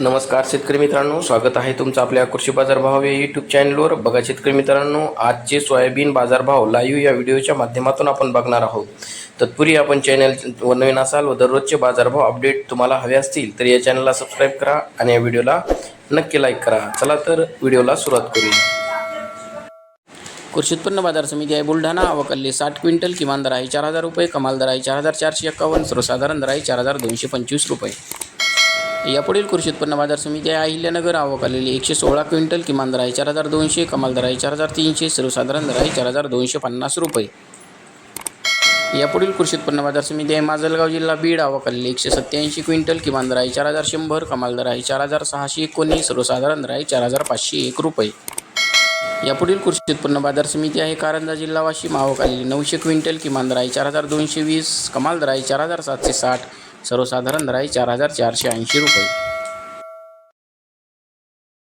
नमस्कार शेतकरी मित्रांनो स्वागत आहे तुमचं आपल्या कृषी बाजार भाव या यूट्यूब चॅनलवर बघा शेतकरी मित्रांनो आजचे सोयाबीन बाजारभाव लाईव्ह या व्हिडिओच्या माध्यमातून आपण बघणार आहोत. तत्पूर्वी आपण चॅनल नवीन असाल व दररोजचे बाजारभाव अपडेट तुम्हाला हवे असतील तर या चॅनलला सबस्क्राईब करा आणि या व्हिडिओला नक्की लाईक करा. चला तर व्हिडिओला सुरुवात करूया. कृषी उत्पन्न बाजार समिती आहे बुलढाणा. अवकल्ली साठ क्विंटल किमान दर आहे चार हजार रुपये कमाल दर आहे चार हजार चारशे एक्कावन्न सर्वसाधारण दर आहे चार हजार दोनशे पंचवीस रुपये. यापुढील कृषी उत्पन्न बाजार समिती आहे. अहिल्यानगर आवक आलेली एकशे सोळा क्विंटल किमान दर आहे. चार हजार दोनशे कमाल दर आहे. चार हजार तीनशे सर्वसाधारण दर आहे. चार हजार दोनशे पन्नास रुपये. यापुढील कृषी उत्पन्न बाजार समिती आहे. माजलगाव जिल्हा बीड आवक आलेली एकशे सत्त्याऐंशी क्विंटल किमान दर आहे. चार हजार शंभर कमाल दर आहे. चार हजार सहाशे एकोणीस सर्वसाधारण दर आहे. चार हजार पाचशे एक रुपये. यापुढील कृषी उत्पन्न बाजार समिती आहे. कारंजा जिल्हा वाशिम आवक आलेली नऊशे क्विंटल किमान दर आहे. चार हजार दोनशे वीस कमाल दर आहे. चार हजार सातशे साठ. सर्वसाधारण दराई चार हजार चारशे ऐंशी रुपये.